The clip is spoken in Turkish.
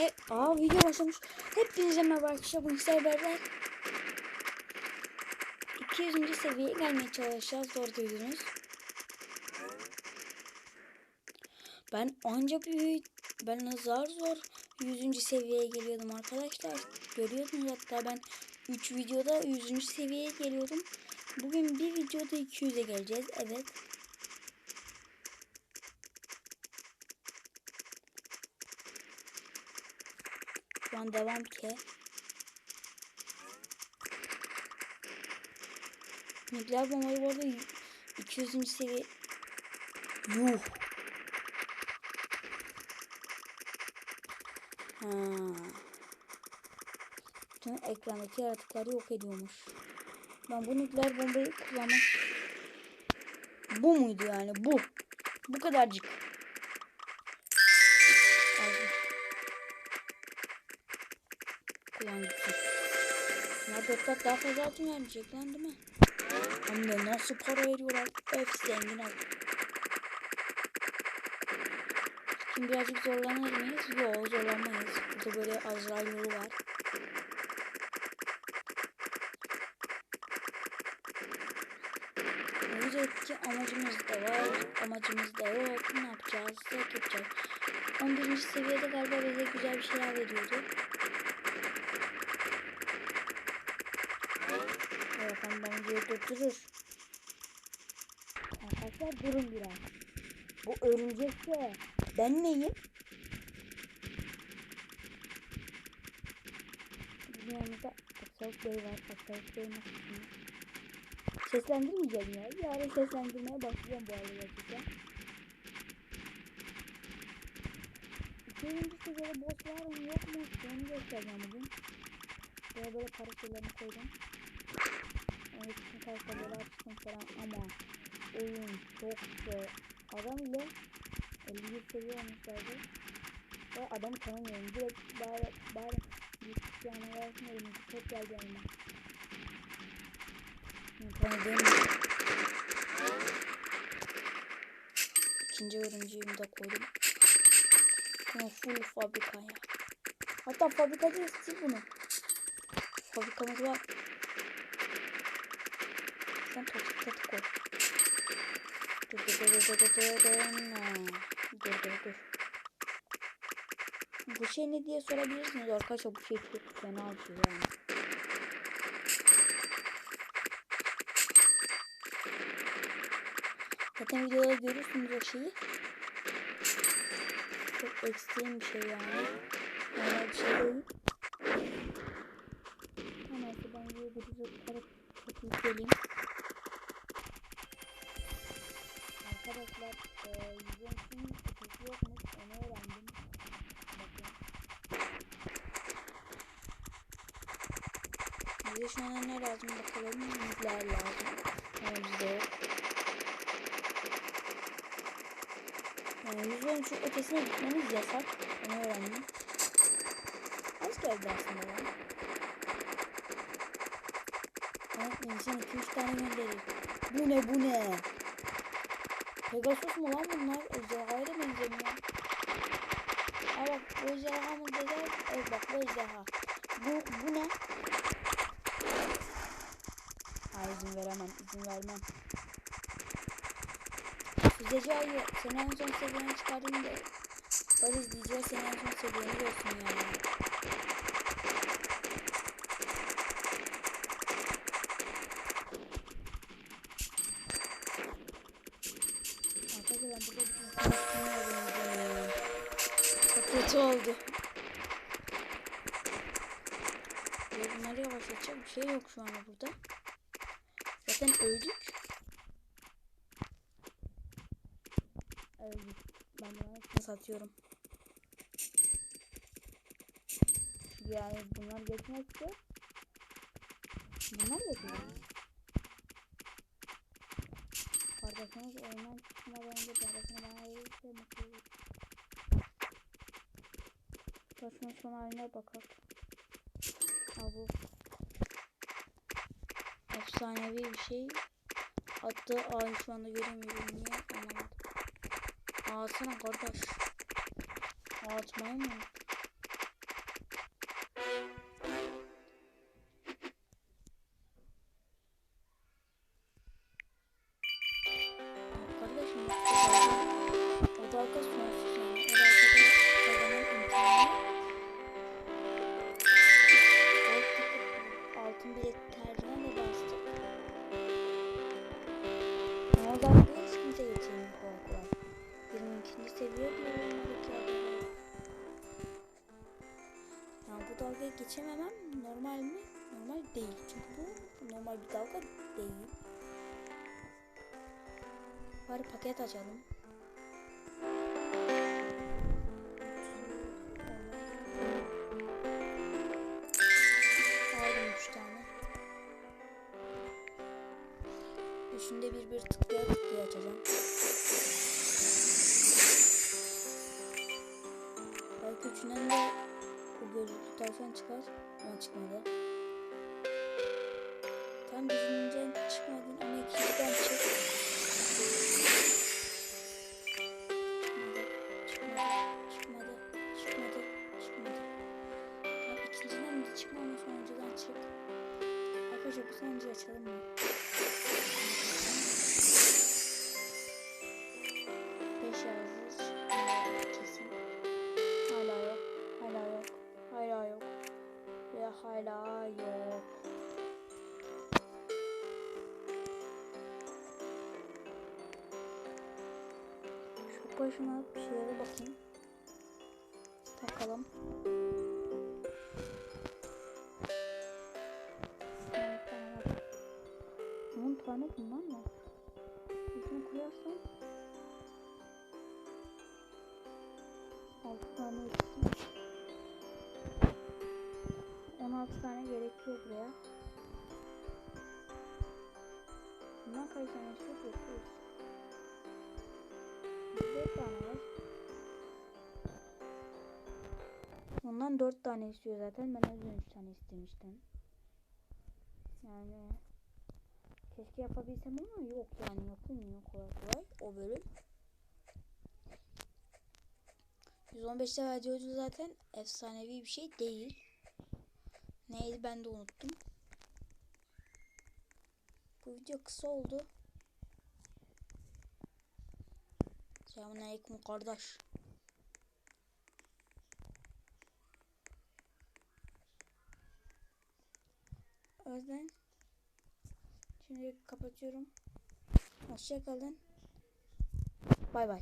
He, aa video başlamış. Hepinize merhaba arkadaşlar. Bu beraber 200. seviyeye gelmeye çalışacağız. Doğru duydunuz. Ben ancak bir ben zar zor 100. seviyeye geliyordum arkadaşlar. Görüyordunuz hatta ben 3 videoda 100. seviyeye geliyordum. Bugün bir videoda 200'e geleceğiz. Evet. Şu an devam ki. Nükleer bombayı bu arada 200. seviye. Yuh. Ha. Tüm ekrandaki yaratıkları yok ediyormuş. Ben bu nükleer bombayı kullanmak... Bu muydu yani? Bu. Bu kadarcık. Kullan gitsin. Ya dört kat daha fazla altın verecek lan değil mi? Hem de nasıl para veriyorlar? Öf zengin ol. Şimdi birazcık zorlanır mıyız? Yok zorlanmayız. Burada böyle Azrail yolu var. Önceki amacımız da var. Amacımız da yok. Ne yapacağız? Zek yapacağız. 11. seviyede galiba bize güzel bir şeyler veriyordu. Evet ben bence götürür. Arkadaşlar durun biraz. Bu örümcekse ben neyim? Bizim yanımızda Aksalık Bey var. Aksalık Bey nasıl? Seslendirmeyeceğim ya. Yarın seslendirmeye başlayacağım bu arada gerçekten. İkinci seviyede boss var mı yok mu? Onu göstereceğim bugün. Böyle böyle karakterlerini koydum. Evet bütün karakterleri açtım falan ama oyun çok zor. Adam ile 51 seviye olmuşlardı. Ve adamı tanımıyorum. Direkt bari bari bir yana versin elimizi tek geldi yanıma. Tanıdığım İkinci örümceğimi de koydum. Bunu full fabrikaya. Hatta fabrikada sil bunu. Fabrikamız var. Sen toksik tatı koy. Dur dur dur dur dur dur dur dur dur. Bu şey ne diye sorabilirsiniz arkadaşlar bu şey çok fena bir şey yani. Zaten videoda görürsünüz o şeyi. Çok ekstrem bir şey yani. Normal bir şey değil. Neyse ben kara kapıyı geleyim. Arkadaşlar e, yüzümsün kutusu yokmuş onu öğrendim. Bakın. Bize şu an ne lazım bakalım. Nükleer lazım. Ama bizde yok. Yani yüzün şu ötesine gitmemiz yasak. Onu öğrendim. Az geldi aslında ya. Ama insan 2-3 tane gönderir. Bu ne bu ne? Pegasus mu lan bunlar? Ejderhaya benzemiyor. Aa bak bu ejderha mı dedi? Evet bak bu ejderha. Bu, bu ne? Hayır izin veremem, izin vermem. Füzeci ayı seni en son seviyene çıkardığında Bari izleyiciler seni en son seviyeni görsün yani. Arkadaşlar ben burada Çok kötü oldu. Ve bunları yavaşlatacak bir şey yok şu anda burada. Zaten öldük. Öldük. Ben hepsini satıyorum. Yani bunlar geçmezse bunlar geçmez. Kardeşiniz oyundan çıkmadan önce parasını bana verirse mutlu olur. Saçma son haline bakak. Ha bu efsanevi bir şey. Attığı ağayı şu anda göremiyorum niye anlamadım. Ağatsana kardeş. Ağatmayı mı? Geçememem normal mi? Normal değil. Çünkü bu normal bir dalga değil. Bari paket açalım. Tavşan çıkar. Ama çıkmadı. Tam birinciden çıkmadın ama ikinciden çık. Çıkmadı, çıkmadı, çıkmadı, çıkmadı. Tam ikinciden de çıkma ama sonuncudan çık. Arkadaşlar bu sonuncuyu açalım mı? Başına bir şeylere bakayım. Takalım. 10 tane bundan mı? Üstüne koyarsam 6 tane eksik. 16 tane gerekiyor buraya. Bundan kaç tane istiyor? 9. 4 tane. Ondan 4 tane istiyor zaten. Ben yüzden 3 tane istemiştim. Yani keşke yapabilsem ama yok yani yapılmıyor kolay kolay o bölüm. 115 level diyordu zaten efsanevi bir şey değil. Neydi ben de unuttum. Bu video kısa oldu. Selamünaleyküm kardeş. O yüzden şimdi kapatıyorum. Hoşçakalın. Bay bay.